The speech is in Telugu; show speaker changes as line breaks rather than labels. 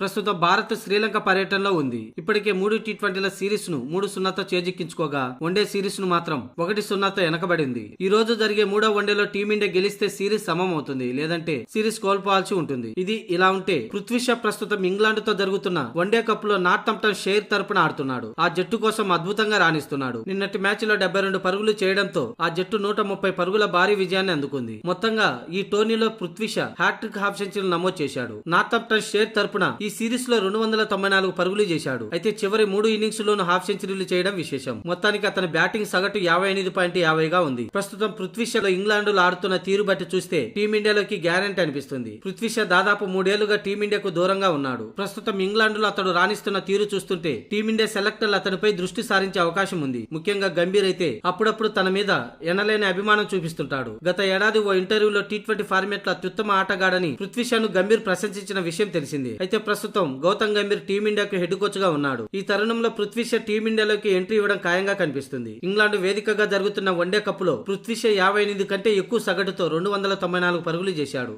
ప్రస్తుతం భారత్ శ్రీలంక పర్యటనలో ఉంది. ఇప్పటికే మూడు టీ ట్వంటీల సిరీస్ను మూడు సున్నాతో చేజిక్కించుకోగా వన్డే సిరీస్ను మాత్రం ఒకటి సున్నాతో వెనకబడింది ఈ రోజు జరిగే మూడో వన్డేలో టీమిండియా గెలిస్తే సిరీస్ సమం అవుతుంది లేదంటే సిరీస్ కోల్పోవాల్సి ఉంటుంది. ఇది ఇలా ఉంటే పృథ్వీ షా ప్రస్తుతం ఇంగ్లాండ్తో జరుగుతున్న వన్డే కప్లో నార్థంప్టన్ షేర్ తరపున ఆడుతున్నాడు. ఆ జట్టు కోసం అద్భుతంగా రాణిస్తున్నాడు. నిన్నటి మ్యాచ్లో డెబ్బై రెండు పరుగులు చేయడంతో ఆ జట్టు నూట ముప్పై పరుగుల భారీ విజయాన్ని అందుకుంది. మొత్తంగా ఈ టోర్నీలో Prithvi Shaw hattrick half century నమోదు చేశాడు. నార్థంప్టన్ షేర్ తరపున ఈ సిరీస్లో రెండు వందల తొంభై నాలుగు పరుగులు చేశాడు. అయితే చివరి మూడు ఇన్నింగ్స్ లోను హాఫ్ సెంచరీలు చేయడం విశేషం. మొత్తానికి అతని బ్యాటింగ్ సగటు యాభై ఎనిమిది పాయింట్ యాభైగా ఉంది. ప్రస్తుతం పృథ్వీ ఇంగ్లాండ్లో ఆడుతున్న తీరు బట్టి చూస్తే టీమిండియాలోకి గ్యారంటీ అనిపిస్తుంది. పృథ్వీ షా దాదాపు మూడేళ్ళుగా టీమిండియాకు దూరంగా ఉన్నాడు. ప్రస్తుతం ఇంగ్లాండ్లో అతడు రాణిస్తున్న తీరు చూస్తుంటే టీమిండియా సెలెక్టర్లు అతనిపై దృష్టి సారించే అవకాశం ఉంది. ముఖ్యంగా గంభీర్ అయితే అప్పుడప్పుడు తన మీద ఎనలేని అభిమానం చూపిస్తుంటాడు. గత ఏడాది ఓ ఇంటర్వ్యూలో టీ ట్వంటీ ఫార్మేట్లో అత్యుత్తమ ఆటగాడని పృథ్వీ షాను గంభీర్ ప్రశంసించిన విషయం తెలిసింది. అయితే ప్రస్తుతం గౌతమ్ గంభీర్ టీమిండియాకు హెడ్ కోచ్గా ఉన్నాడు. ఈ తరుణంలో పృథ్వీ షా టీమిండియాలోకి ఎంట్రీ ఇవ్వడం ఖాయంగా కనిపిస్తుంది. ఇంగ్లాండ్ వేదికగా జరుగుతున్న వన్డే కప్లో పృథ్వీ షా యాభై ఎనిమిది కంటే ఎక్కువ సగటుతో రెండు వందల తొంభై నాలుగు పరుగులు చేశాడు.